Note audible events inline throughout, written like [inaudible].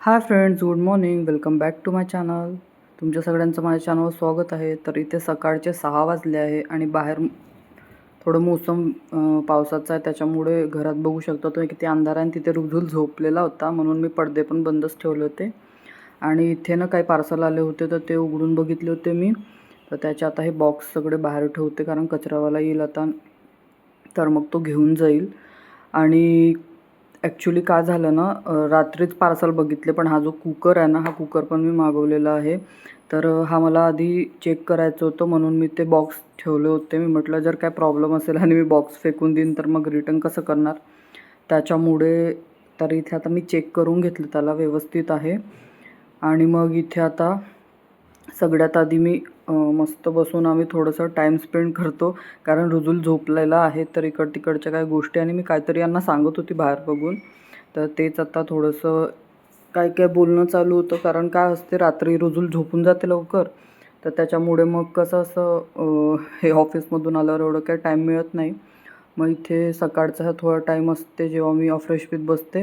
Hi friends good morning. Welcome back to my channel. तुमच्या सगळ्यांचं माझ्या चॅनलवर स्वागत आहे. तर इथे सकाळचे सहा वाजले आहे आणि बाहेर थोडं मोसम पावसाचं आहे. त्याच्यामुळे घरात बघू शकता तुम्ही किती अंधाराने तिथे रुजूल झोपलेला होता. म्हणून मी पडदे पण बंदच ठेवले होते. आणि इथे ना काही पार्सल आले होते तर ते उघडून बघितले होते मी. तर त्याचे आता हे बॉक्स सगळे बाहेर ठेवते कारण कचरावाला येईल आता. तर मग तो घेऊन जाईल. आणि ॲक्च्युली काय झालं ना रात्रीच पार्सल बघितले पण हा जो कुकर आहे ना हा कुकर पण मी मागवलेला आहे. तर हा मला आधी चेक करायचं होतं म्हणून मी ते बॉक्स ठेवले होते. मी म्हटलं जर काय प्रॉब्लेम असेल आणि मी बॉक्स फेकून देईन तर मग रिटर्न कसं करणार? त्याच्यामुळे तर इथे आता मी चेक करून घेतलं त्याला व्यवस्थित आहे. आणि मग इथे आता सगळ्यात आधी मी मस्त बसून आम्ही थोडंसं टाईम स्पेंड करतो. कारण रुजूल झोपलेला आहे तर इकड तिकडच्या काही गोष्टी आणि मी काहीतरी यांना सांगत होती बाहेर बघून. तर तेच आता थोडंसं काय काय बोलणं चालू होतं. कारण काय असते रात्री रुजूल झोपून जाते लवकर. तर त्याच्यामुळे मग कसं असं हे ऑफिसमधून आल्यावर एवढं काही टाईम मिळत नाही. मग इथे सकाळचा हा थोडा टाईम असते जेव्हा मी फ्रेश पीत बसते.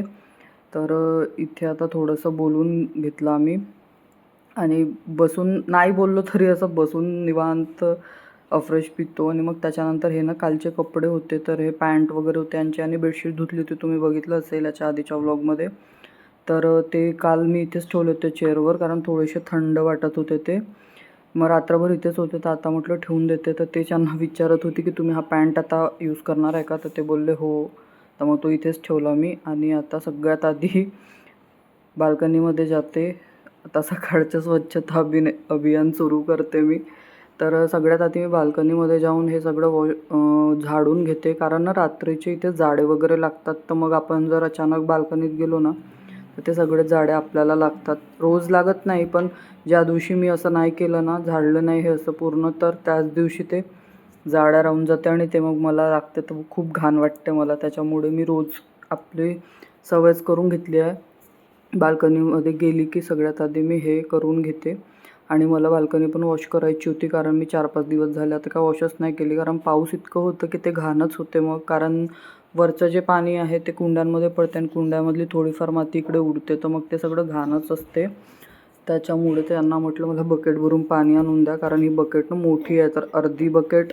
तर इथे आता थोडंसं बोलून घेतलं आम्ही. आणि बसून नाही बोललो तरी असं बसून निवांत अफ्रेश पितो. आणि मग त्याच्यानंतर हे ना कालचे कपडे होते तर हे पॅन्ट वगैरे होते यांची आणि बेडशीट धुतली होती. तुम्ही बघितलं असेल याच्या आधीच्या व्लॉगमध्ये तर ते काल मी इथेच ठेवले होते चेअरवर कारण थोडेसे थंड वाटत होते ते. मग रात्रभर इथेच होते तर आता म्हटलं ठेवून देते. तर ते त्यांना [laughs] विचारत होती की तुम्ही हा पॅन्ट आता यूज करणार आहे का? तर ते बोलले हो. तर मग तो इथेच ठेवला मी. आणि आता सगळ्यात आधी [laughs] बाल्कनीमध्ये जाते. आता सकाळचं स्वच्छता अभिनय अभियान सुरू करते मी. तर सगळ्यात आधी मी बाल्कनीमध्ये जाऊन हे सगळं वॉ झाडून घेते. कारण ना रात्रीचे इथे जाडे वगैरे लागतात. तर मग आपण जर अचानक बाल्कनीत गेलो ना तर ते सगळे झाडे आपल्याला लागतात. रोज लागत नाही पण ज्या दिवशी मी असं नाही केलं ना झाडलं नाही हे असं पूर्ण तर त्याच दिवशी ते जाड्या राहून जाते आणि ते मग मला लागते. तर खूप घाण वाटते मला. त्याच्यामुळे मी रोज आपली सवयच करून घेतली आहे. बाल्कनीमध्ये गेली की सगळ्यात आधी मी हे करून घेते. आणि मला बाल्कनी पण वॉश करायची होती कारण मी चार पाच दिवस झाले. आता काय वॉशच नाही केली कारण पाऊस इतकं होतं की ते घाणच होते मग. कारण वरचं जे पाणी आहे ते कुंड्यांमध्ये पडते आणि कुंड्यामधली थोडीफार माती इकडे उडते तर मग ते सगळं घाणच असते. त्याच्यामुळे त्यांना म्हटलं मला बकेट भरून पाणी आणून द्या कारण ही बकेट ना मोठी आहे. तर अर्धी बकेट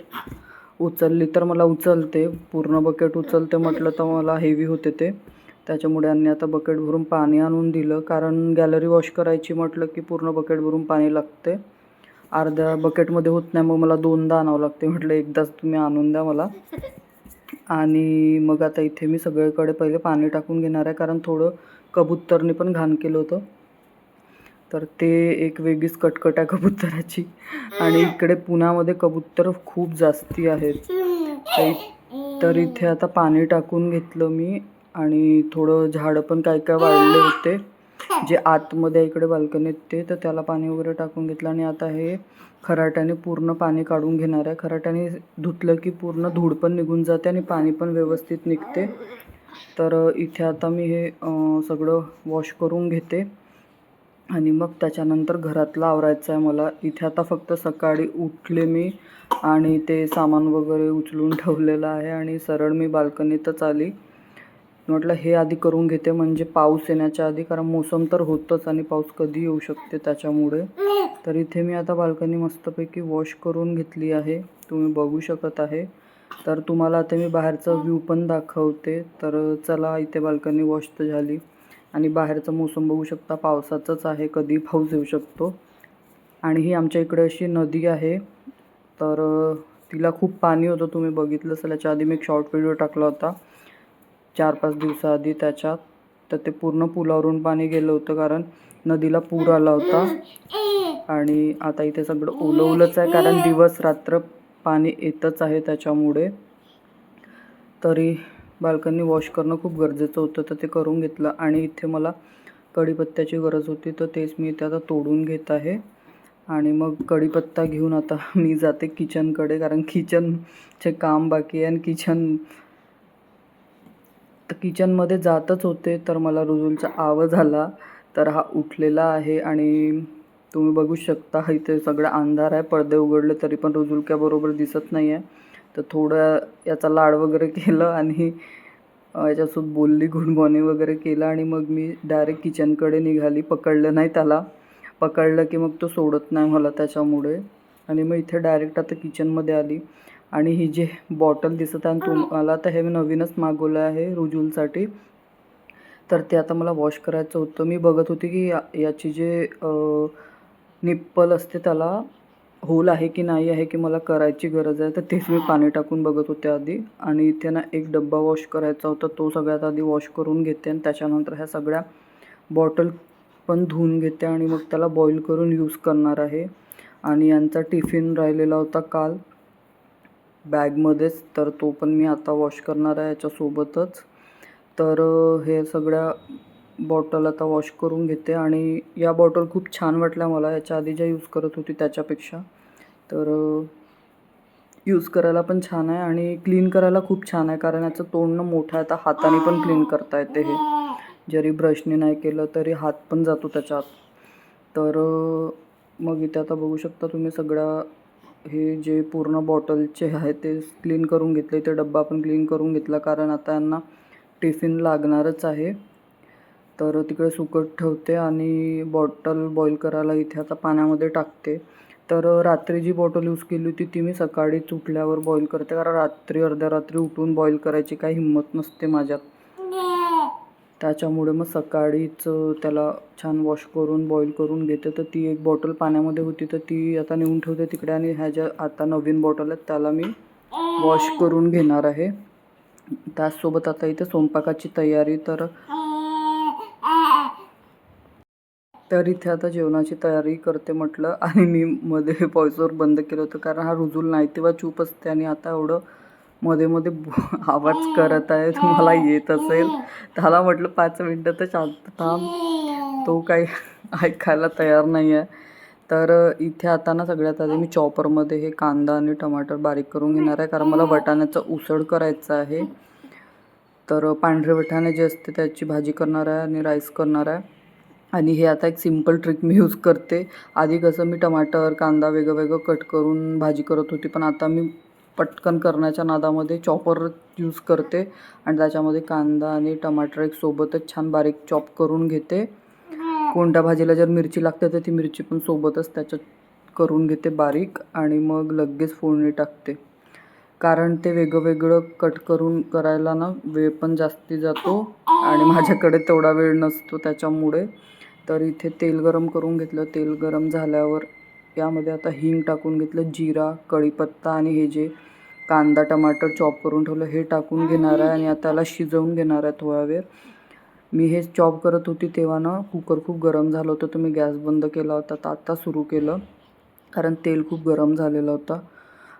उचलली तर मला उचलते. पूर्ण बकेट उचलते म्हटलं तर मला हेवी होते ते. त्याच्यामुळे यांनी आता बकेट भरून पाणी आणून दिलं. कारण गॅलरी वॉश करायची म्हटलं की पूर्ण बकेट भरून पाणी लागते अर्ध्या बकेटमध्ये होत नाही मग मला दोनदा आणावं लागते म्हटलं एकदाच तुम्ही आणून द्या मला. आणि मग आता इथे मी सगळीकडे पहिले पाणी टाकून घेणार आहे. कारण थोडं कबूतरने पण घाण केलं होतं. तर ते एक वेगळीच कटकट आहे कबुतराची. आणि इकडे पुण्यामध्ये कबूतर खूप जास्ती आहेत. तर इथे आता पाणी टाकून घेतलं मी. आणि थोडं झाडं पण काय काय वाढले होते. जे आतमध्ये इकडे बाल्कनीत ते तर त्याला पाणी वगैरे टाकून घेतलं आणि आता हे खराट्याने पूर्ण पाणी काढून घेणार आहे. खराट्याने धुतलं की पूर्ण धूळ पण निघून जाते आणि पाणी पण व्यवस्थित निघते. तर इथे आता मी हे सगळं वॉश करून घेते. आणि मग त्याच्यानंतर घरातलं आवरायचं आहे मला. इथे आता फक्त सकाळी उठले मी आणि ते सामान वगैरे उचलून ठेवलेलं आहे आणि सरळ मी बाल्कनीतच आली. म्हटलं हे आधी करून घेते म्हणजे पाऊस येण्याच्या आधी कारण मोसम तर होतंच आणि पाऊस कधी येऊ शकते त्याच्यामुळे. तर इथे मी आता बाल्कनी मस्तपैकी वॉश करून घेतली आहे. तुम्ही बघू शकत आहे. तर तुम्हाला आता मी बाहेरचा व्ह्यू पण दाखवते. तर चला इथे बाल्कनी वॉश तर झाली. आणि बाहेरचं मोसम बघू शकता पावसाचंच आहे कधी पाऊस येऊ शकतो. आणि ही आमच्या इकडे अशी नदी आहे. तर तिला खूप पाणी होतं तुम्ही बघितलं असेल. याच्या आधी मी एक शॉर्ट व्हिडिओ टाकला होता. चार पाच दिवसाआधी त्याच्यात तर ते पूर्ण पुलावरून पाणी गेलं होतं कारण नदीला पूर आला होता. आणि आता इथे सगळं ओलं ओलंच आहे कारण दिवस रात्र पाणी येतच आहे त्याच्यामुळे. तरी बाल्कनी वॉश करणं खूप गरजेचं होतं तर ते करून घेतलं. आणि इथे मला कढीपत्त्याची गरज होती तर तेच मी इथे आता तोडून घेत आहे. आणि मग कढीपत्ता घेऊन आता मी जाते किचनकडे कारण किचनचे काम बाकी आहे आणि किचन तर किचनमध्ये जातच होते तर मला रुजूलचा आवाज आला. तर हा उठलेला आहे आणि तुम्ही बघू शकता इथे सगळं अंधार आहे. पडदे उघडले तरी पण रुजुल काय बरोबर दिसत नाही आहे तर थोडं याचा लाड वगैरे केलं आणि याच्यासोबत बोलली गुड मॉर्निंग वगैरे केलं आणि मग मी डायरेक्ट किचनकडे निघाली. पकडलं नाही त्याला. पकडलं की मग तो सोडत नाही मला त्याच्यामुळे. आणि मग इथे डायरेक्ट आता किचनमध्ये आली. आणि ही जे बॉटल दिसत आहे तुम्हाला तर हे मी नवीनच मागवलं आहे रुजूलसाठी. तर ते आता मला वॉश करायचं होतं. मी बघत होती की या याची जे निप्पल असते त्याला होल आहे की नाही आहे की मला करायची गरज आहे तर तेच मी पाणी टाकून बघत होते आधी. आणि इथे ना एक डब्बा वॉश करायचा होता तो सगळ्यात आधी वॉश करून घेते आणि त्याच्यानंतर ह्या सगळ्या बॉटल पण धुवून घेते आणि मग त्याला बॉईल करून यूज करणार आहे. आणि यांचा टिफिन राहिलेला होता काल. बॅगमध्येच तर तो पण मी आता वॉश करणार आहे याच्यासोबतच. तर हे सगळ्या बॉटल आता वॉश करून घेते आणि या बॉटल खूप छान वाटल्या मला याच्या आधी ज्या यूज करत होती त्याच्यापेक्षा. तर यूज करायला पण छान आहे आणि क्लीन करायला खूप छान आहे कारण याचं तोंड मोठं आहे तर हाताने पण क्लीन करता येते हे. जरी ब्रशने नाही केलं तरी हात पण जातो त्याच्यात. तर मग इथे आता बघू शकता तुम्ही सगळ्या हे जे पूर्ण बॉटलचे आहे ते क्लीन करून घेतले ते डब्बा पण क्लीन करून घेतला कारण आता यांना टिफिन लागणारच आहे. तर तिकडे सुकत ठेवते आणि बॉटल बॉईल करायला इथे आता पाण्यामध्ये टाकते. तर रात्री जी बॉटल यूज केली होती ती मी सकाळीच उठल्यावर बॉईल करते कारण रात्री अर्ध्या रात्री उठून बॉईल करायची काही हिंमत नसते माझ्यात. त्याच्यामुळे मग सकाळीच त्याला छान वॉश करून बॉईल करून घेते. तर ती एक बॉटल पाण्यामध्ये होती तर ती आता नेऊन ठेवते तिकडे आणि ह्या ज्या आता नवीन बॉटल आहेत त्याला मी वॉश करून घेणार आहे. त्याचसोबत आता इथे स्वयंपाकाची तयारी तर तर इथे आता जेवणाची तयारी करते म्हटलं. आणि मी मध्ये व्हॉइसवर बंद केलं होतं कारण हा रुजूल नाही तेव्हा चूप असते आणि आता एवढं मध्ये मध्ये [laughs] आवाज करत आहे तुम्हाला येत असेल. त्याला म्हटलं पाच मिनटं तर शांत थांब. तो काही [laughs] ऐकायला तयार नाही आहे तर इथे आता ना सगळ्यात आधी मी चॉपरमध्ये हे कांदा आणि टमाटर बारीक करून घेणार आहे कारण मला वाटाण्याचं उसळ करायचं आहे. तर पांढरे वाटाणे जे असते त्याची भाजी करणार आहे आणि राईस करणार आहे. आणि हे आता एक सिंपल ट्रिक मी यूज करते. आधी कसं मी टमाटर कांदा वेगळं वेगळं कट करून भाजी करत होती पण आता मी पटकन करण्याच्या नादामध्ये चॉपर यूज करते आणि त्याच्यामध्ये कांदा आणि टमाटर एक सोबतच छान बारीक चॉप करून घेते. कोणत्या भाजीला जर मिरची लागते तर ती मिरची पण सोबतच त्याच्यात करून घेते बारीक आणि मग लगेच फोडणी टाकते. कारण ते वेगळं वेगळं कट करून करायला ना वेळ पण जास्ती जातो आणि माझ्याकडे तेवढा वेळ नसतो त्याच्यामुळे. तर इथे तेल गरम करून घेतलं. तेल गरम झाल्यावर यामध्ये आता हिंग टाकून घेतलं जिरा कढीपत्ता आणि हे जे कांदा टमाटर चॉप करून ठेवलं हे टाकून घेणार आहे आणि आता त्याला शिजवून घेणार आहे थोडा वेळ मी हे चॉप करत होती तेव्हा ना कुकर खूप गरम झालं होतं तर मी गॅस बंद केला होता तर आता सुरू केलं कारण तेल खूप गरम झालेलं होतं.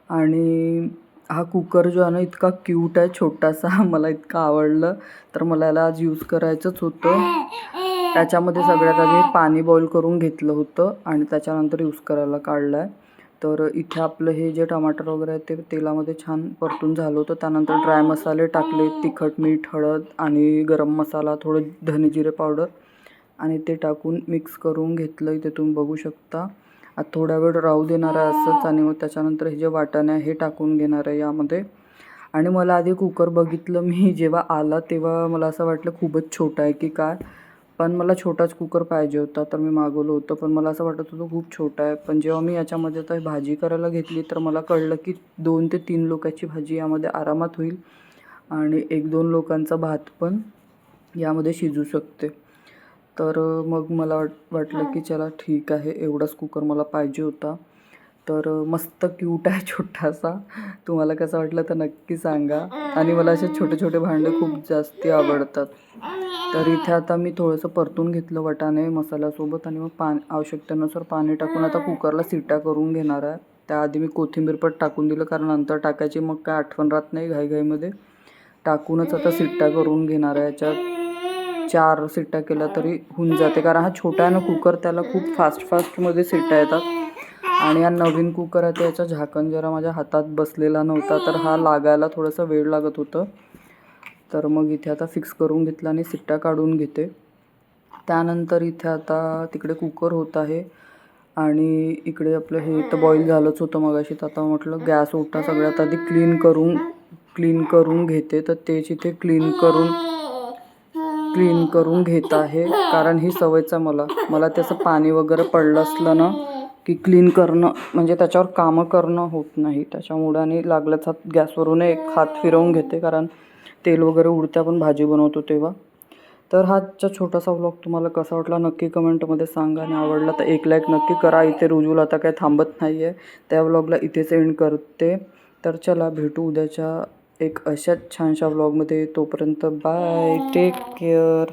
आणि हा कुकर जो आहे ना इतका क्यूट आहे छोटासा [laughs] मला इतका आवडलं. तर मला याला आज यूज करायचंच होतं. त्याच्यामध्ये सगळ्यात आधी पाणी बॉईल करून घेतलं होतं आणि त्याच्यानंतर यूज करायला काढलं आहे तर इथे आपलं हे जे टमाटर वगैरे आहे ते तेलामध्ये छान परतून झालं होतं. त्यानंतर ड्राय मसाले टाकले तिखट मीठ हळद आणि गरम मसाला थोडं धने जिरे पावडर आणि ते टाकून मिक्स करून घेतलं. इथे तुम्ही बघू शकता. आता थोडा वेळ राहू देणार आहे असंच आणि मग त्याच्यानंतर हे जे वाटाणे आहे हे टाकून घेणार आहे यामध्ये. आणि मला आधी कुकर बघितलं मी जेव्हा आला तेव्हा मला असं वाटलं खूपच छोटा आहे की काय. पण मला छोटाच कुकर पाहिजे होता तर मी मागवलं होतं. पण मला असं वाटत होतं खूप छोटा आहे. पण जेव्हा मी याच्यामध्ये आता भाजी करायला घेतली तर मला कळलं की दोन ते तीन लोकांची भाजी यामध्ये आरामात होईल आणि एक दोन लोकांचा भात पण यामध्ये शिजू शकते. तर मग मला वाट वाटलं की चला ठीक आहे एवढाच कुकर मला पाहिजे होता. तर मस्त क्यूट आहे छोटासा. तुम्हाला कसं वाटलं तर नक्की सांगा. आणि मला असे छोटे छोटे भांडे खूप जास्ती आवडतात. तर इथे आता मी थोडंसं परतून घेतलं वटाणे मसाल्यासोबत आणि मग पाणी आवश्यकतेनुसार पाणी टाकून आता कुकरला सिट्या करून घेणार आहे. त्याआधी मी कोथिंबीर पण टाकून दिलं कारण नंतर टाकायची मग काय आठवण राहत नाही घाईघाईमध्ये. टाकूनच आता सिट्ट्या करून घेणार आहे. याच्यात चार सिट्ट्या केल्या तरी होऊन जाते. कारण हा छोटा आहे ना कुकर त्याला खूप फास्ट फास्टमध्ये सिट्ट्या येतात. आणि हा नवीन कुकर आहे त्याचं झाकण जरा माझ्या हातात बसलेला नव्हता तर हा लागायला थोडंसं वेळ लागत होतं. तर मग इथे आता फिक्स करून घेतला आणि सिट्ट्या काढून घेते. त्यानंतर इथे आता तिकडे कुकर होत आहे आणि इकडे आपलं हे तर बॉईल झालंच होतं मगाशी तर आता म्हटलं गॅस ओटा सगळ्यात आधी क्लीन करून क्लीन करून घेते तर तेच इथे क्लीन करून क्लीन करून घेत आहे. कारण ही सवयच आहे मला. मला त्याचं पाणी वगैरे पडलं असलं ना की क्लीन करणं म्हणजे त्याच्यावर कामं करणं होत नाही. त्याच्यामुळे आणि लागलंच हात गॅसवरून एक हात फिरवून घेते कारण तेल वगैरे उडते आपण भाजी बनवतो तेव्हा. तर हाचा छोटासा व्लॉग तुम्हाला कसा वाटला नक्की कमेंटमध्ये सांगा. आणि आवडला तर एक लाईक नक्की करा. इथे रुजूल आता काही थांबत नाही आहे त्या व्लॉगला इथेच एंड करते. तर चला भेटू उद्याच्या एक अशाच छानशा व्लॉगमध्ये तोपर्यंत बाय टेक केअर